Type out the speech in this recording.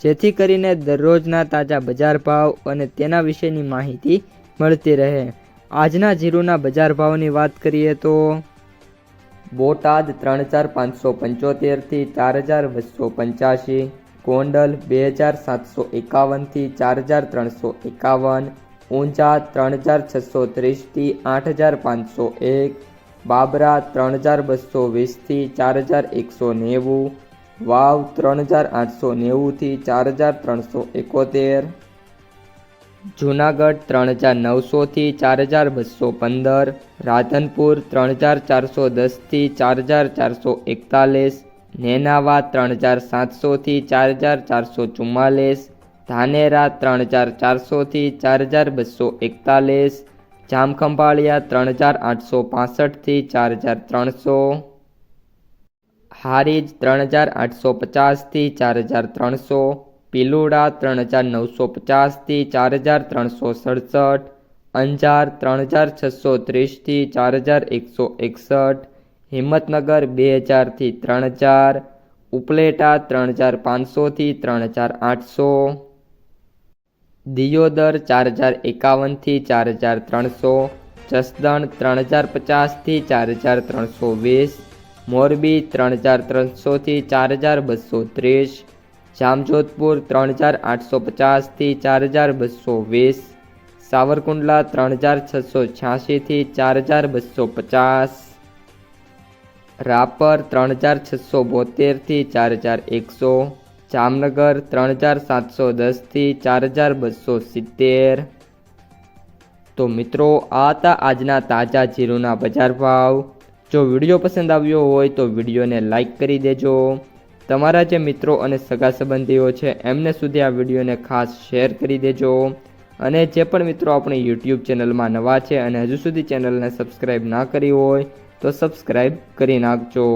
જેથી કરીને દરરોજના તાજા બજાર ભાવ અને તેના વિશેની માહિતી મળતી રહે. આજના જીરુના બજાર ભાવની વાત કરીએ તો બોટાદ ત્રણ હજાર પાંચસો પંચોતેરથી ચાર હજાર બસો પંચ્યાસી, ગોંડલ બે હજાર સાતસો એકાવનથી ચાર હજાર ત્રણસો એકાવન, ઊંઝા ત્રણ હજાર છસો ત્રીસથી આઠ હજાર પાંચસો એક, બાબરા ત્રણ હજાર બસો વીસથી ચાર હજાર એકસો નેવું વાવ ત્રણ હજાર આઠસો નેવુંથી ચાર હજાર ત્રણસો એકોતેર. જુનાગઢ ત્રણ હજાર નવસોથી ચાર હજાર બસો પંદર. રાધનપુર ત્રણ હજાર ચારસો દસથી ચાર હજાર ચારસો એકતાલીસ. નેનાવા ત્રણ હજાર સાતસોથી ચાર હજાર ચારસો ચુમ્માલીસ. ધાનેરા ત્રણ હજાર ચારસોથી ચાર હજાર બસો એકતાલીસ. જામખંભાળિયા ત્રણ હજાર આઠસો પાસઠથી ચાર હજાર ત્રણસો. હારીજ ત્રણ હજાર આઠસો પચાસથી ચાર હજાર ત્રણસો, પિલુડા ત્રણ હજાર નવસો પચાસથી ચાર હજાર ત્રણસો સડસઠ, અંજાર ત્રણ હજાર છસો ત્રીસથી ચાર હજાર એકસો એકસઠ, હિંમતનગર બે હજારથી ત્રણ હજાર, ઉપલેટા ત્રણ હજાર પાંચસોથી ત્રણ હજાર આઠસો, દિયોદર ચાર હજાર એકાવનથી ચાર હજાર ત્રણસો, જસદણ ત્રણ હજાર પચાસથી ચાર હજાર ત્રણસો વીસ મોરબી ત્રણ હજાર ત્રણસોથી ચાર હજાર બસો ત્રીસ, જામજોધપુર ત્રણ હજાર આઠસો પચાસથી ચાર હજાર બસો વીસ, સાવરકુંડલા ત્રણ હજાર છસો છ્યાસીથી ચાર હજાર બસો પચાસ, રાપર ત્રણ હજાર છસો બોતેરથી ચાર હજાર એકસો, જામનગર ત્રણ હજાર સાતસો દસથી ચાર હજાર બસો સિત્તેર. તો મિત્રો, આ હતા આજના તાજા જીરુના બજાર ભાવ. જો વીડિયો પસંદ આવ્યો હોય તો વિડીયોને લાઇક કરી દેજો. તમારા જે મિત્રો અને સગા સંબંધીઓ છે, એમને સુધી આ વિડીયોને ખાસ શેર કરી દેજો. અને જે પણ મિત્રો આપણી યુટ્યુબ ચેનલમાં નવા છે અને હજુ સુધી ચેનલને સબસ્ક્રાઈબ ના કરી હોય, તો સબસ્ક્રાઈબ કરી નાખજો.